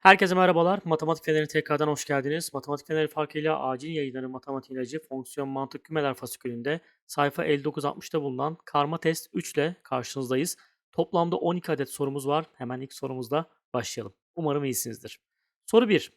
Herkese merhabalar. Matematik Feneri tekrardan hoş geldiniz. Matematik Feneri farkıyla acil yayınları matematik ilacı fonksiyon mantık kümeler fasikülünde sayfa 5960'da bulunan karma test 3 ile karşınızdayız. Toplamda 12 adet sorumuz var. Hemen ilk sorumuzla başlayalım. Umarım iyisinizdir. Soru 1.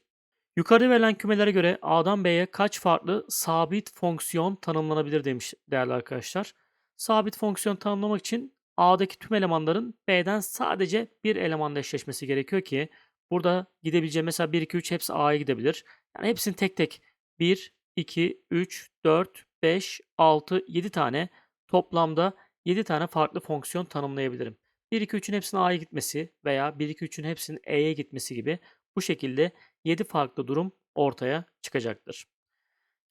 Yukarıda verilen kümelere göre A'dan B'ye kaç farklı sabit fonksiyon tanımlanabilir demiş değerli arkadaşlar. Sabit fonksiyon tanımlamak için A'daki tüm elemanların B'den sadece bir elemanla eşleşmesi gerekiyor ki Burada gidebileceğim mesela 1, 2, 3 hepsi A'ya gidebilir. Yani hepsini tek tek 1, 2, 3, 4, 5, 6, 7 tane toplamda 7 tane farklı fonksiyon tanımlayabilirim. 1, 2, 3'ün hepsinin A'ya gitmesi veya 1, 2, 3'ün hepsinin E'ye gitmesi gibi bu şekilde 7 farklı durum ortaya çıkacaktır.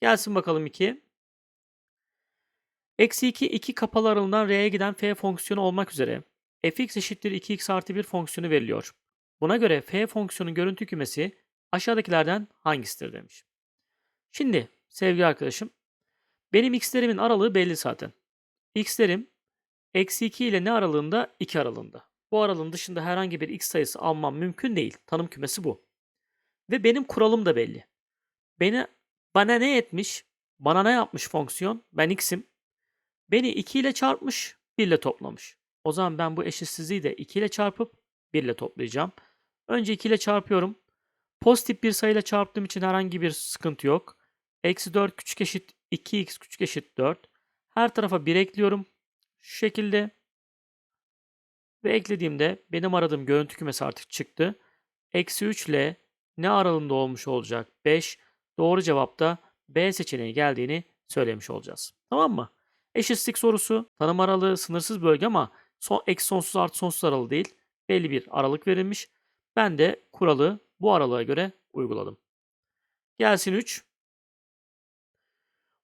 Gelsin bakalım 2. Eksi 2, 2 kapalı aralığından R'ye giden F fonksiyonu olmak üzere fx eşittir 2x artı 1 fonksiyonu veriliyor. Buna göre f fonksiyonun görüntü kümesi aşağıdakilerden hangisidir demiş. Şimdi sevgili arkadaşım benim x'lerimin aralığı belli zaten. x'lerim eksi 2 ile ne aralığında? 2 aralığında. Bu aralığın dışında herhangi bir x sayısı almam mümkün değil. Tanım kümesi bu. Ve benim kuralım da belli. Beni, bana ne etmiş? Bana ne yapmış fonksiyon? Ben x'im. Beni 2 ile çarpmış, 1 ile toplamış. O zaman ben bu eşitsizliği de 2 ile çarpıp 1 ile toplayacağım. Önce 2 ile çarpıyorum. Pozitif bir sayıyla çarptığım için herhangi bir sıkıntı yok. Eksi 4 küçük eşit 2x küçük eşit 4. Her tarafa 1 ekliyorum. Şu şekilde. Ve eklediğimde benim aradığım görüntü kümesi artık çıktı. Eksi 3 ile ne aralığında olmuş olacak? 5. Doğru cevapta B seçeneği geldiğini söylemiş olacağız. Tamam mı? Eşitlik sorusu. Tanım aralığı sınırsız bölge ama son, eksi sonsuz artı sonsuz aralığı değil. Belli bir aralık verilmiş. Ben de kuralı bu aralığa göre uyguladım. Gelsin 3.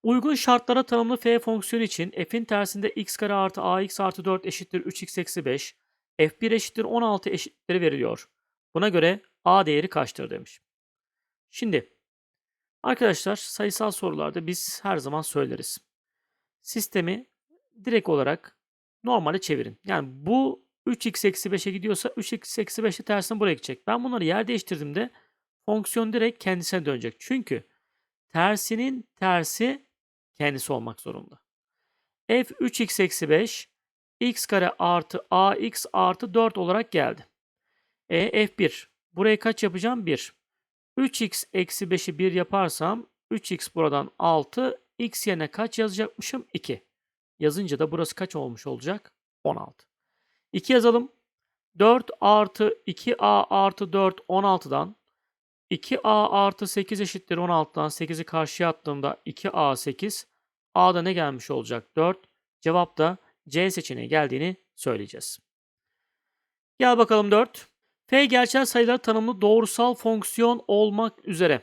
Uygun şartlara tanımlı f fonksiyonu için f'in tersinde x kare artı ax artı 4 eşittir 3x eksi 5, f1 eşittir 16 eşitleri veriliyor. Buna göre a değeri kaçtır demiş. Şimdi arkadaşlar sayısal sorularda biz her zaman söyleriz. Sistemi direkt olarak normale çevirin. Yani bu 3x eksi 5'e gidiyorsa 3x eksi 5 de tersine buraya gidecek. Ben bunları yer değiştirdiğimde fonksiyon direkt kendisine dönecek. Çünkü tersinin tersi kendisi olmak zorunda. f 3x eksi 5 x kare artı ax artı 4 olarak geldi. E f1 burayı kaç yapacağım? 1. 3x eksi 5'i 1 yaparsam 3x buradan 6 x yerine kaç yazacakmışım? 2. Yazınca da burası kaç olmuş olacak? 16. 2 yazalım. 4 artı 2a artı 4 16'dan 2a artı 8 eşittir 16'dan 8'i karşıya attığımda 2a 8. A'da ne gelmiş olacak? 4. Cevap da C seçeneği geldiğini söyleyeceğiz. Gel bakalım 4. F gerçel sayılar tanımlı doğrusal fonksiyon olmak üzere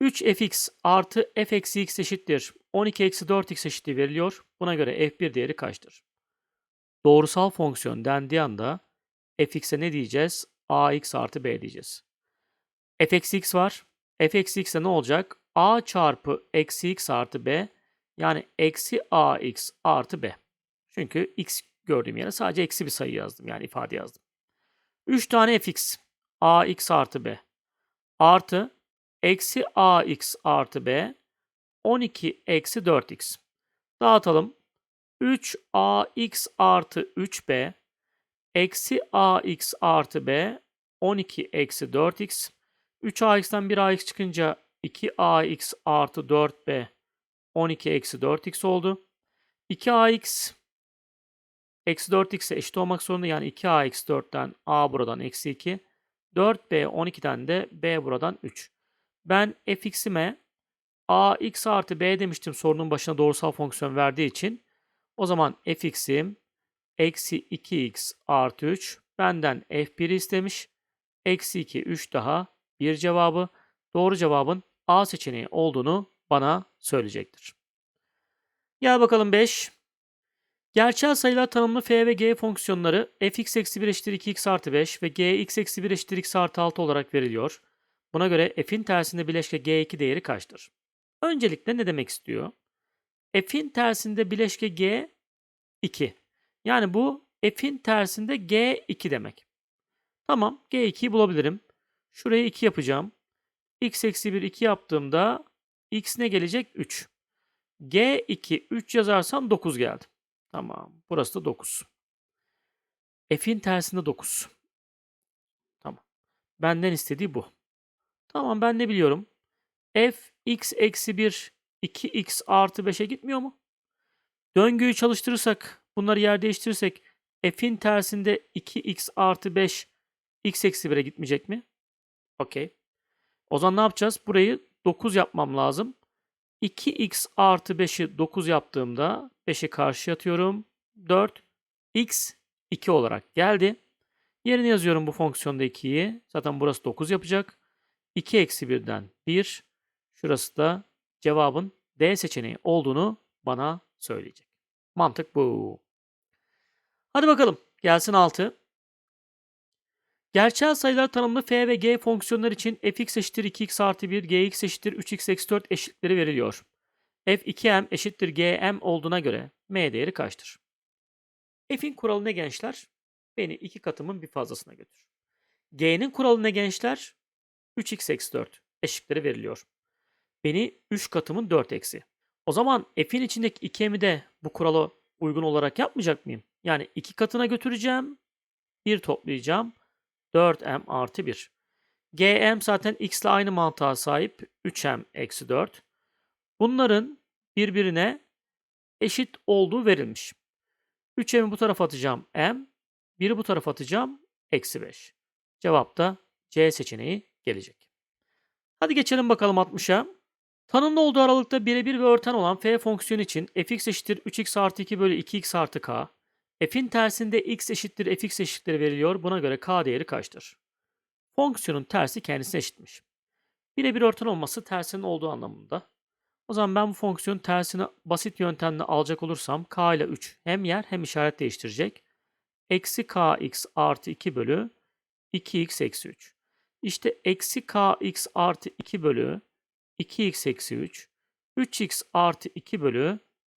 3fx artı f eksi x eşittir 12 eksi 4x eşitliği veriliyor. Buna göre f1 değeri kaçtır? Doğrusal fonksiyon dendiği anda fx'e ne diyeceğiz? ax artı b diyeceğiz. f x var. f eksi ne olacak? a çarpı eksi x artı b yani eksi ax artı b. Çünkü x gördüğüm yere sadece eksi bir sayı yazdım. Yani ifade yazdım. 3 tane fx ax artı b artı eksi ax artı b 12 eksi 4x. Dağıtalım. 3ax artı 3b eksi ax artı b 12 eksi 4x 3ax'tan 1ax çıkınca 2ax artı 4b 12 eksi 4x oldu. 2ax eksi 4x'e eşit olmak zorunda. Yani 2a eksi 4'ten a buradan eksi 2. 4b 12'den de b buradan 3. Ben fx'ime ax artı b demiştim sorunun başına doğrusal fonksiyon verdiği için. O zaman fx'im eksi 2x artı 3 benden f1 istemiş. Eksi 2, 3 daha bir cevabı. Doğru cevabın A seçeneği olduğunu bana söyleyecektir. Gel bakalım 5. Gerçel sayılar tanımlı f ve g fonksiyonları fx eksi 1 eşittir 2x artı 5 ve gx eksi 1 eşittir x artı 6 olarak veriliyor. Buna göre f'in tersinde bileşke g2 değeri kaçtır? Öncelikle ne demek istiyor? F'in tersinde bileşke G 2. Yani bu F'in tersinde G2 demek. Tamam G2'yi bulabilirim. Şurayı 2 yapacağım. x eksi 1 2 yaptığımda x ne gelecek? 3. G2 3 yazarsam 9 geldi. Tamam. Burası da 9. F'in tersinde 9. Tamam. Benden istediği bu. Tamam ben ne biliyorum? F x eksi 1 2x artı 5'e gitmiyor mu? Döngüyü çalıştırırsak, bunları yer değiştirirsek f'in tersinde 2x artı 5 x eksi 1'e gitmeyecek mi? Okey. O zaman ne yapacağız? Burayı 9 yapmam lazım. 2x artı 5'i 9 yaptığımda 5'i karşı atıyorum. 4 x 2 olarak geldi. Yerine yazıyorum bu fonksiyonda 2'yi. Zaten burası 9 yapacak. 2 eksi 1'den 1. Şurası da cevabın D seçeneği olduğunu bana söyleyecek. Mantık bu. Hadi bakalım. Gelsin 6. Gerçel sayılar tanımlı f ve g fonksiyonlar için fx eşittir 2x artı 1, gx eşittir 3x eksi 4 eşitleri veriliyor. f 2m eşittir gm olduğuna göre m değeri kaçtır? f'in kuralı ne gençler? Beni iki katımın bir fazlasına götür. g'nin kuralı ne gençler? 3x eksi 4 eşitleri veriliyor. Beni 3 katımın 4 eksi. O zaman f'in içindeki 2m'i de bu kurala uygun olarak yapmayacak mıyım? Yani 2 katına götüreceğim. 1 toplayacağım. 4m artı 1. gm zaten x ile aynı mantığa sahip. 3m eksi 4. Bunların birbirine eşit olduğu verilmiş. 3m'i bu tarafa atacağım m. 1'i bu tarafa atacağım eksi 5. Cevap da C seçeneği gelecek. Hadi geçelim bakalım 60'a. Tanımlı olduğu aralıkta birebir ve örten olan f fonksiyonu için fx eşittir 3x artı 2 bölü 2x artı k. f'in tersinde x eşittir fx eşittir veriliyor. Buna göre k değeri kaçtır? Fonksiyonun tersi kendisine eşitmiş. Birebir örten olması tersinin olduğu anlamında. O zaman ben bu fonksiyonun tersini basit yöntemle alacak olursam k ile 3 hem yer hem işaret değiştirecek. Eksi kx artı 2 bölü 2x eksi 3. İşte eksi kx artı 2 bölü 2x eksi 3, 3x artı 2 bölü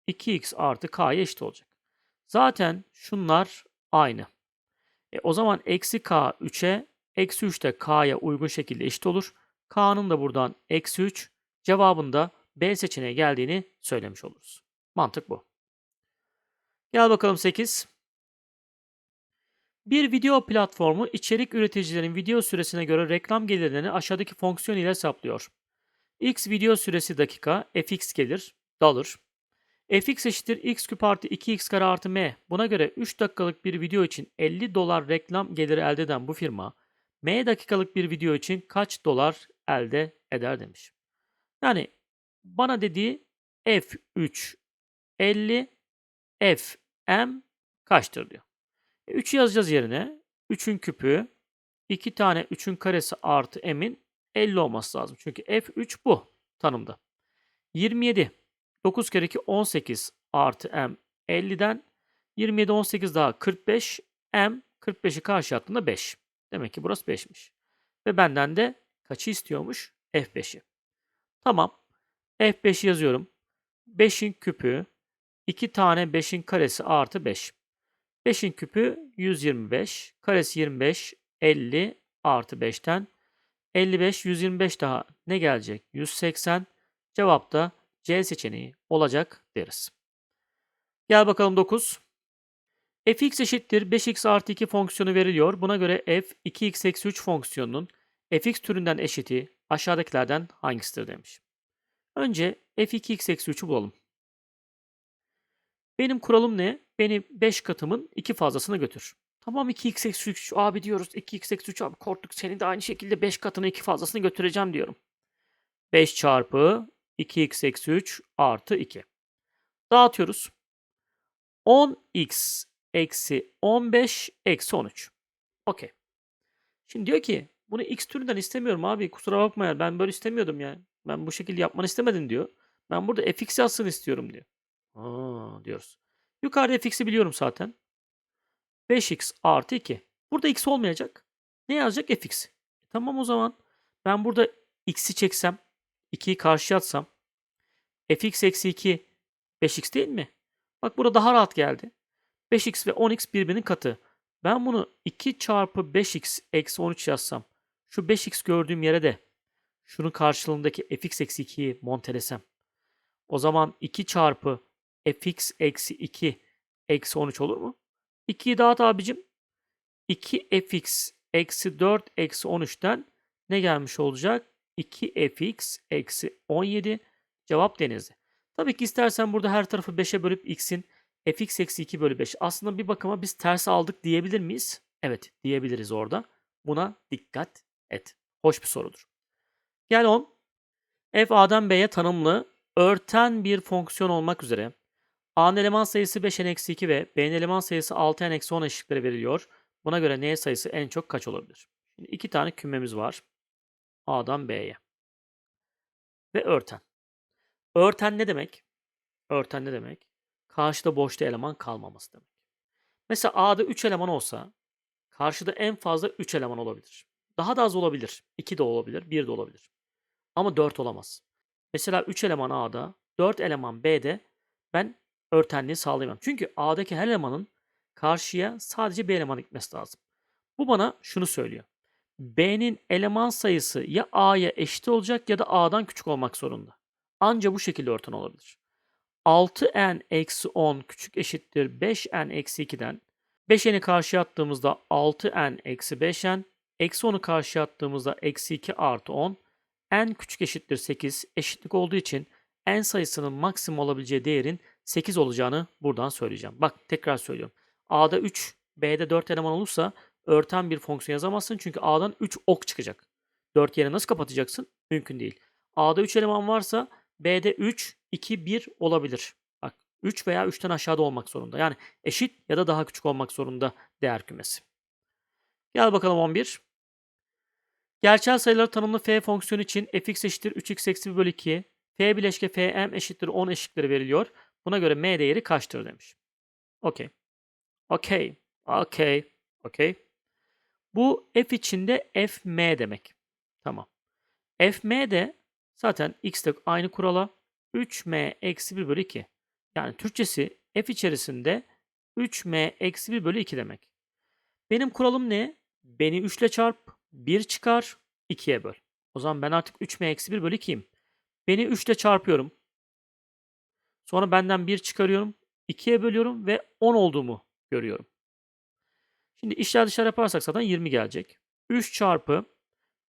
2x artı k'ya eşit olacak. Zaten şunlar aynı. E, o zaman eksi k 3'e, eksi 3 de k'ya uygun şekilde eşit olur. k'nın da buradan eksi 3, cevabında B seçeneği geldiğini söylemiş oluruz. Mantık bu. Gel bakalım 8. Bir video platformu içerik üreticilerin video süresine göre reklam gelirlerini aşağıdaki fonksiyon ile hesaplıyor. X video süresi dakika, fx gelir, dollar. fx eşittir x küp artı 2x kare artı m. Buna göre 3 dakikalık bir video için 50 dolar reklam geliri elde eden bu firma, m dakikalık bir video için kaç dolar elde eder demiş. Yani bana dediği f3 50, fm kaçtır diyor. 3 yazacağız yerine. 3'ün küpü, 2 tane 3'ün karesi artı m'in 50 olması lazım. Çünkü F3 bu tanımda. 27. 9 kere 2 18 artı M 50'den 27 18 daha 45 M 45'i karşı attığında 5. Demek ki burası 5'miş. Ve benden de kaçı istiyormuş? F5'i. Tamam. F5 yazıyorum. 5'in küpü 2 tane 5'in karesi artı 5. 5'in küpü 125. Karesi 25. 50 artı 5'ten 55, 125 daha ne gelecek? 180. Cevap da C seçeneği olacak deriz. Gel bakalım 9. fx eşittir 5x artı 2 fonksiyonu veriliyor. Buna göre f 2x eksi 3 fonksiyonunun fx türünden eşiti aşağıdakilerden hangisidir demiş. Önce f2x eksi 3'ü bulalım. Benim kuralım ne? Beni 5 katımın 2 fazlasına götür. Tamam 2x eksi 3 abi diyoruz. 2x eksi 3 abi korktuk. Seni de aynı şekilde 5 katını 2 fazlasını götüreceğim diyorum. 5 çarpı 2x eksi 3 artı 2. Dağıtıyoruz. 10x eksi 15 eksi 13. Okey. Şimdi diyor ki bunu x türünden istemiyorum abi. Kusura bakma ya ben böyle istemiyordum yani. Ben bu şekilde yapmanı istemedim diyor. Ben burada fx yazsın istiyorum diyor. Aa, diyoruz. Yukarıda fx'i biliyorum zaten. 5x artı 2. Burada x olmayacak. Ne yazacak? fx. Tamam o zaman. Ben burada x'i çeksem, 2'yi karşıya atsam, fx eksi 2 5x değil mi? Bak burada daha rahat geldi. 5x ve 10x birbirinin katı. Ben bunu 2 çarpı 5x eksi 13 yazsam Şu 5x gördüğüm yere de şunun karşılığındaki fx eksi 2'yi montelesem. O zaman 2 çarpı fx eksi 2 eksi 13 olur mu? 2'yi dağıt abicim. 2fx eksi 4 eksi 13'ten ne gelmiş olacak? 2fx eksi 17 cevap denizli. Tabii ki istersen burada her tarafı 5'e bölüp x'in fx eksi 2 bölü 5. Aslında bir bakıma biz ters aldık diyebilir miyiz? Evet diyebiliriz orada. Buna dikkat et. Hoş bir sorudur. Gel 10. f a'dan b'ye tanımlı örten bir fonksiyon olmak üzere a'nın eleman sayısı 5n eksi 2 ve b'nin eleman sayısı 6n eksi 10 eşitlikleri veriliyor. Buna göre n sayısı en çok kaç olabilir? Şimdi iki tane kümemiz var. A'dan B'ye. Ve örten. Örten ne demek? Örten ne demek? Karşıda boşta eleman kalmaması demek. Mesela A'da 3 eleman olsa karşıda en fazla 3 eleman olabilir. Daha da az olabilir. 2 de olabilir, 1 de olabilir. Ama 4 olamaz. Mesela 3 eleman A'da, 4 eleman B'de ben örtenliği sağlayamam. Çünkü A'daki her elemanın karşıya sadece bir eleman gitmesi lazım. Bu bana şunu söylüyor. B'nin eleman sayısı ya A'ya eşit olacak ya da A'dan küçük olmak zorunda. Anca bu şekilde örten olabilir. 6n eksi 10 küçük eşittir 5n eksi 2'den 5n'i karşıya attığımızda 6n eksi 5n eksi 10'u karşıya attığımızda eksi 2 artı 10 n küçük eşittir 8 eşitlik olduğu için n sayısının maksimum olabileceği değerin 8 olacağını buradan söyleyeceğim. Bak tekrar söylüyorum. A'da 3, B'de 4 eleman olursa örten bir fonksiyon yazamazsın. Çünkü A'dan 3 ok çıkacak. 4 yere nasıl kapatacaksın? Mümkün değil. A'da 3 eleman varsa B'de 3, 2, 1 olabilir. Bak 3 veya 3'ten aşağıda olmak zorunda. Yani eşit ya da daha küçük olmak zorunda değer kümesi. Gel bakalım 11. Gerçel sayıları tanımlı f fonksiyonu için fx eşittir 3x eksi 1 bölü 2. f bileşke fm eşittir 10 eşitlikleri veriliyor. Buna göre m değeri kaçtır demiş. Okey. Okey. Okey. Okey. Bu f içinde fm demek. Tamam. fm de zaten x'te aynı kurala 3m eksi 1 bölü 2. Yani Türkçesi f içerisinde 3m eksi 1 bölü 2 demek. Benim kuralım ne? Beni 3 ile çarp, 1 çıkar, 2'ye böl. O zaman ben artık 3m eksi 1 bölü 2'yim. Beni 3 ile çarpıyorum. Sonra benden 1 çıkarıyorum. 2'ye bölüyorum ve 10 olduğumu görüyorum. Şimdi işler dışarı yaparsak zaten 20 gelecek. 3 çarpı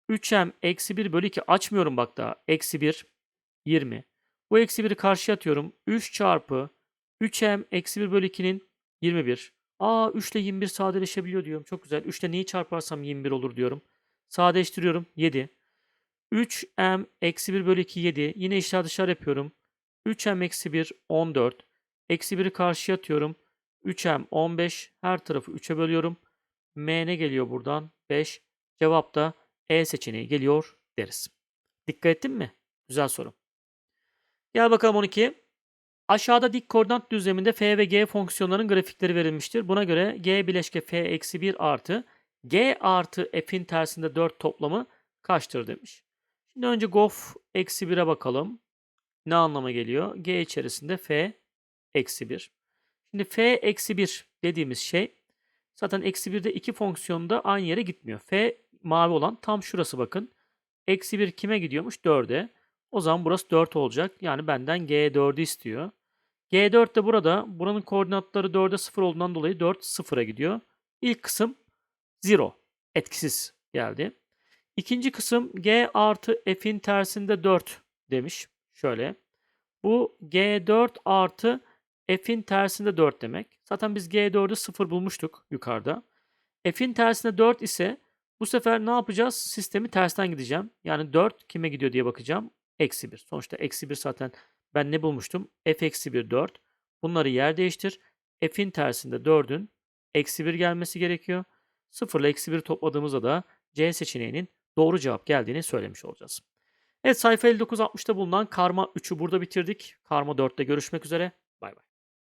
3m eksi 1 bölü 2 açmıyorum bak daha. Eksi 1 20. Bu eksi 1'i karşıya atıyorum. 3 çarpı 3m eksi 1 bölü 2'nin 21. Aa 3 ile 21 sadeleşebiliyor diyorum. Çok güzel. 3 ile neyi çarparsam 21 olur diyorum. Sadeleştiriyorum. 7. 3m eksi 1 bölü 2 7. Yine işler dışarı yapıyorum. 3m eksi 1 14. Eksi 1'i karşıya atıyorum. 3m 15. Her tarafı 3'e bölüyorum. M ne geliyor buradan? 5. Cevap da E seçeneği geliyor deriz. Dikkat ettin mi? Güzel soru. Gel bakalım 12. Aşağıda dik koordinat düzleminde f ve g fonksiyonların grafikleri verilmiştir. Buna göre g bileşke f eksi 1 artı g artı f'in tersinde 4 toplamı kaçtır demiş. Şimdi önce gof eksi 1'e bakalım. Ne anlama geliyor? g içerisinde f eksi 1. Şimdi f eksi 1 dediğimiz şey zaten eksi 1'de iki fonksiyonda aynı yere gitmiyor. f mavi olan tam şurası bakın. Eksi 1 kime gidiyormuş? 4'e. O zaman burası 4 olacak. Yani benden G4'ü istiyor. G4 de burada. Buranın koordinatları 4'e 0 olduğundan dolayı 4 0'a gidiyor. İlk kısım 0. Etkisiz geldi. İkinci kısım G artı F'in tersinde 4 demiş. Şöyle. Bu G4 artı F'in tersinde 4 demek. Zaten biz G4'ü 0 bulmuştuk yukarıda. F'in tersinde 4 ise bu sefer ne yapacağız? Sistemi tersten gideceğim. Yani 4 kime gidiyor diye bakacağım. Eksi 1. Sonuçta eksi 1 zaten ben ne bulmuştum? F eksi 1 4. Bunları yer değiştir. F'in tersinde 4'ün eksi 1 gelmesi gerekiyor. 0 ile eksi 1 topladığımızda da C seçeneğinin doğru cevap geldiğini söylemiş olacağız. Evet sayfa 59-60'da bulunan karma 3'ü burada bitirdik. Karma 4'te görüşmek üzere. Bay bay.